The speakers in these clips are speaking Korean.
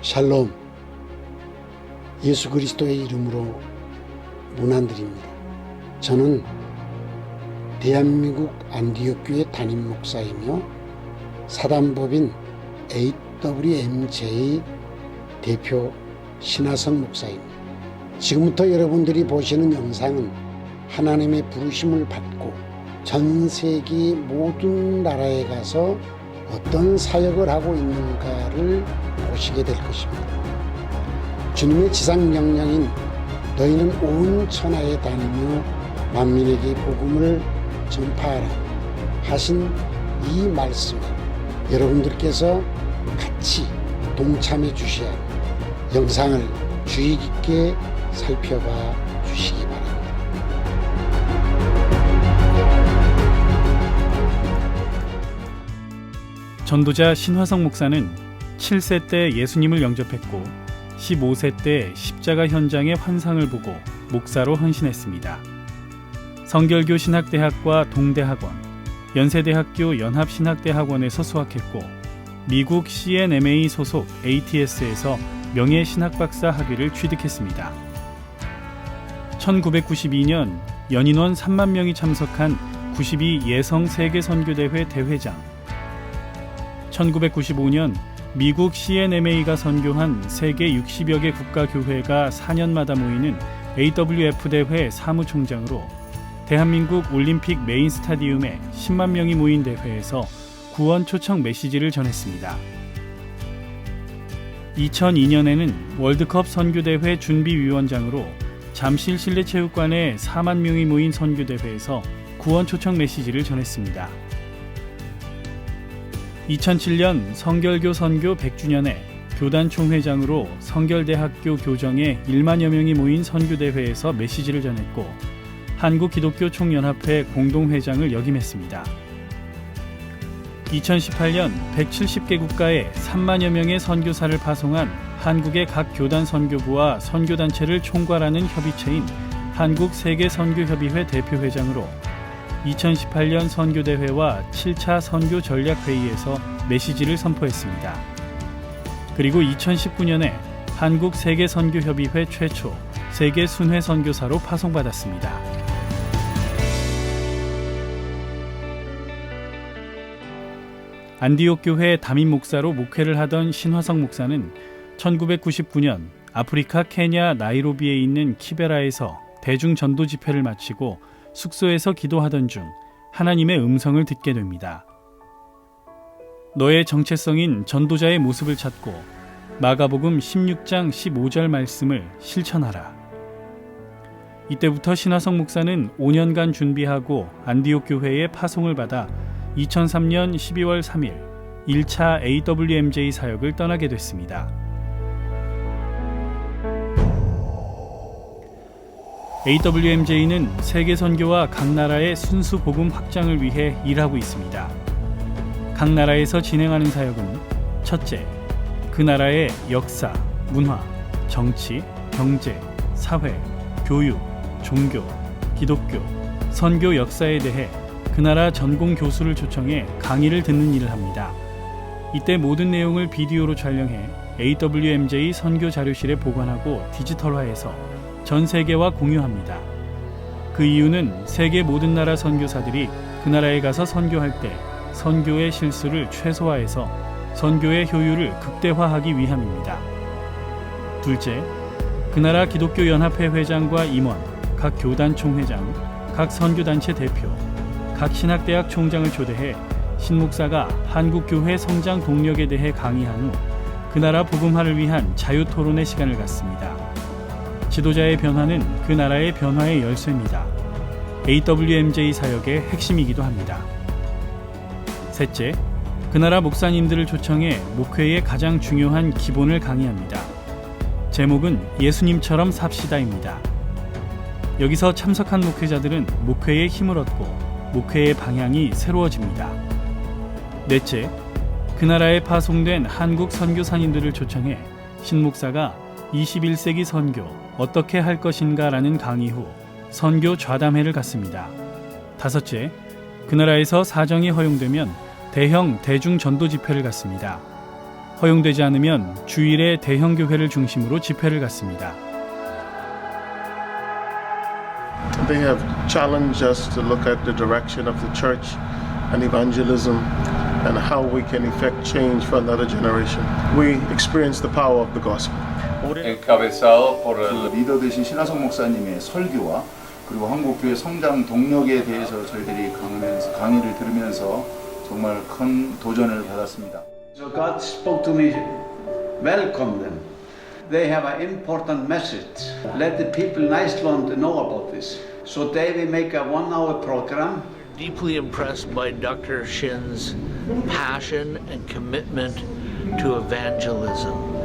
샬롬 예수 그리스도의 이름으로 문안드립니다. 저는 대한민국 안디옥교회 담임 목사이며 사단법인 AWMJ 대표 신하성 목사입니다. 지금부터 여러분들이 보시는 영상은 하나님의 부르심을 받고 전 세계 모든 나라에 가서 어떤 사역을 하고 있는가를 보시게 될 것입니다. 주님의 지상 명령인 너희는 온 천하에 다니며 만민에게 복음을 전파하라 하신 이 말씀에 여러분들께서 같이 동참해 주셔야. 영상을 주의 깊게 살펴봐 주시기 바랍니다. 전도자 신화성 목사는 7세 때 예수님을 영접했고 15세 때 십자가 현장의 환상을 보고 목사로 헌신했습니다. 성결교 신학대학과 동대학원, 연세대학교 연합신학대학원에서 수학했고 미국 CNMA 소속 ATS에서 명예 신학박사 학위를 취득했습니다. 1992년 연인원 3만 명이 참석한 92 예성 세계 선교대회 대회장 1995년 미국 CNMA가 선교한 세계 60여 개 국가 교회가 4년마다 모이는 AWF 대회 사무총장으로 대한민국 올림픽 메인 스타디움에 10만 명이 모인 대회에서 구원 초청 메시지를 전했습니다. 2002년에는 월드컵 선교대회 준비위원장으로 잠실 실내체육관에 4만 명이 모인 선교대회에서 구원 초청 메시지를 전했습니다. 2007년 성결교 선교 100주년에 교단 총회장으로 성결대학교 교정에 1만여 명이 모인 선교대회에서 메시지를 전했고 한국기독교 총연합회 공동회장을 역임했습니다. 2018년 170개 국가에 3만여 명의 선교사를 파송한 한국의 각 교단 선교부와 선교단체를 총괄하는 협의체인 한국세계선교협의회 대표회장으로 2018년 선교대회와 7차 선교 전략회의에서 메시지를 선포했습니다. 그리고 2019년에 한국 세계선교협의회 최초 세계 순회 선교사로 파송받았습니다. 안디옥 교회 담임 목사로 목회를 하던 신화성 목사는 1999년 아프리카 케냐 나이로비에 있는 키베라에서 대중 전도 집회를 마치고 숙소에서 기도하던 중 하나님의 음성을 듣게 됩니다. 너의 정체성인 전도자의 모습을 찾고 마가복음 16장 15절 말씀을 실천하라. 이때부터 신화성 목사는 5년간 준비하고 안디옥 교회에 파송을 받아 2003년 12월 3일 1차 AWMJ 사역을 떠나게 됐습니다. AWMJ는 세계 선교와 각 나라의 순수 복음 확장을 위해 일하고 있습니다. 각 나라에서 진행하는 사역은 첫째, 그 나라의 역사, 문화, 정치, 경제, 사회, 교육, 종교, 기독교, 선교 역사에 대해 그 나라 전공 교수를 초청해 강의를 듣는 일을 합니다. 이때 모든 내용을 비디오로 촬영해 AWMJ 선교 자료실에 보관하고 디지털화해서 전 세계와 공유합니다. 그 이유는 세계 모든 나라 선교사들이 그 나라에 가서 선교할 때 선교의 실수를 최소화해서 선교의 효율을 극대화하기 위함입니다. 둘째, 그 나라 기독교 연합회 회장과 임원, 각 교단 총회장, 각 선교단체 대표, 각 신학대학 총장을 초대해 신목사가 한국교회 성장 동력에 대해 강의한 후 그 나라 복음화를 위한 자유 토론의 시간을 갖습니다. 지도자의 변화는 그 나라의 변화의 열쇠입니다. AWMJ 사역의 핵심이기도 합니다. 셋째, 그 나라 목사님들을 초청해 목회의 가장 중요한 기본을 강의합니다. 제목은 예수님처럼 삽시다입니다. 여기서 참석한 목회자들은 목회의 힘을 얻고 목회의 방향이 새로워집니다. 넷째, 그 나라에 파송된 한국 선교사님들을 초청해 신 목사가 21세기 선교 어떻게 할 것인가라는 강의 후 선교 좌담회를 갖습니다. 다섯째, 그 나라에서 사정이 허용되면 대형 대중 전도 집회를 갖습니다. 허용되지 않으면 주일에 대형 교회를 중심으로 집회를 갖습니다. They have challenged us to look at the direction of the church and evangelism and how we can effect change for another generation. We experience the power of the gospel. Encabezado por el 그 리더 되신 신하성 목사님의 설교와 그리고 한국교회 성장 동력에 대해서 저희들이 강의면서, 강의를 들으면서 정말 큰 도전을 받았습니다. So God spoke to me, welcome them. They have an important message. Let the people in Iceland know about this. So they will make a one hour program. deeply impressed by Dr. Shin's passion and commitment to evangelism.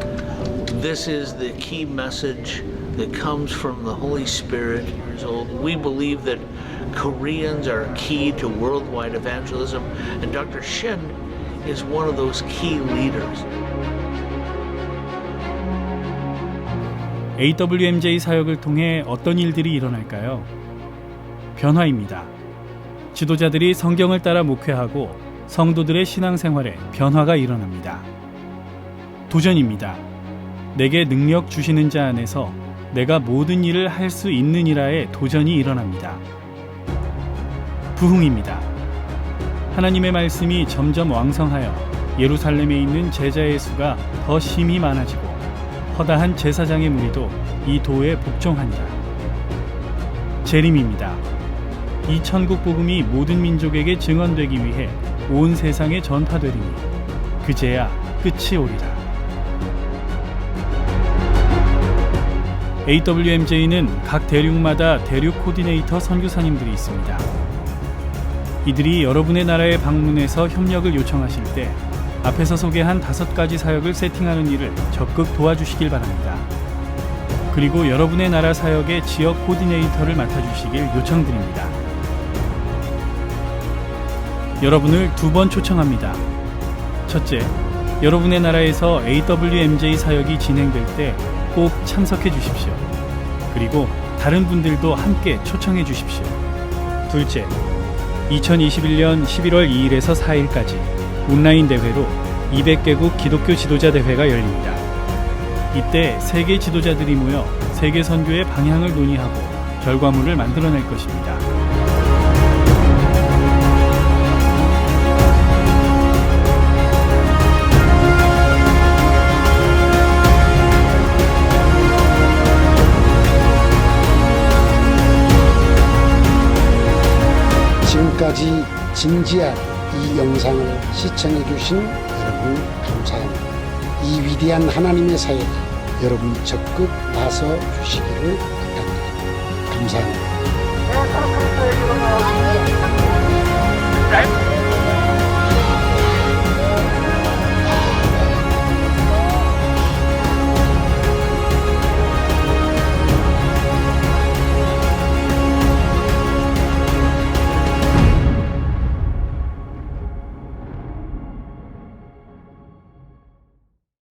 This is the key message that comes from the Holy Spirit. So we believe that Koreans are key to worldwide evangelism, and Dr. Shin is one of those key leaders. AWMJ 사역을 통해 어떤 일들이 일어날까요? 변화입니다. 지도자들이 성경을 따라 목회하고 성도들의 신앙생활에 변화가 일어납니다. 도전입니다. 내게 능력 주시는 자 안에서 내가 모든 일을 할 수 있느니라의 도전이 일어납니다. 부흥입니다. 하나님의 말씀이 점점 왕성하여 예루살렘에 있는 제자의 수가 더 심히 많아지고 허다한 제사장의 무리도 이 도에 복종하니라. 재림입니다. 이 천국 복음이 모든 민족에게 증언되기 위해 온 세상에 전파되리니 그제야 끝이 오리라. AWMJ는 각 대륙마다 대륙 코디네이터 선교사님들이 있습니다. 이들이 여러분의 나라에 방문해서 협력을 요청하실 때 앞에서 소개한 다섯 가지 사역을 세팅하는 일을 적극 도와주시길 바랍니다. 그리고 여러분의 나라 사역의 지역 코디네이터를 맡아주시길 요청드립니다. 여러분을 두 번 초청합니다. 첫째, 여러분의 나라에서 AWMJ 사역이 진행될 때 꼭 참석해 주십시오. 그리고 다른 분들도 함께 초청해 주십시오. 둘째, 2021년 11월 2일에서 4일까지 온라인 대회로 200개국 기독교 지도자 대회가 열립니다. 이때 세계 지도자들이 모여 세계 선교의 방향을 논의하고 결과물을 만들어낼 것입니다. 진지한 이 영상을 시청해 주신 여러분 감사합니다. 이 위대한 하나님의 사역에 여러분 적극 나서 주시기를 부탁드립니다. 감사합니다.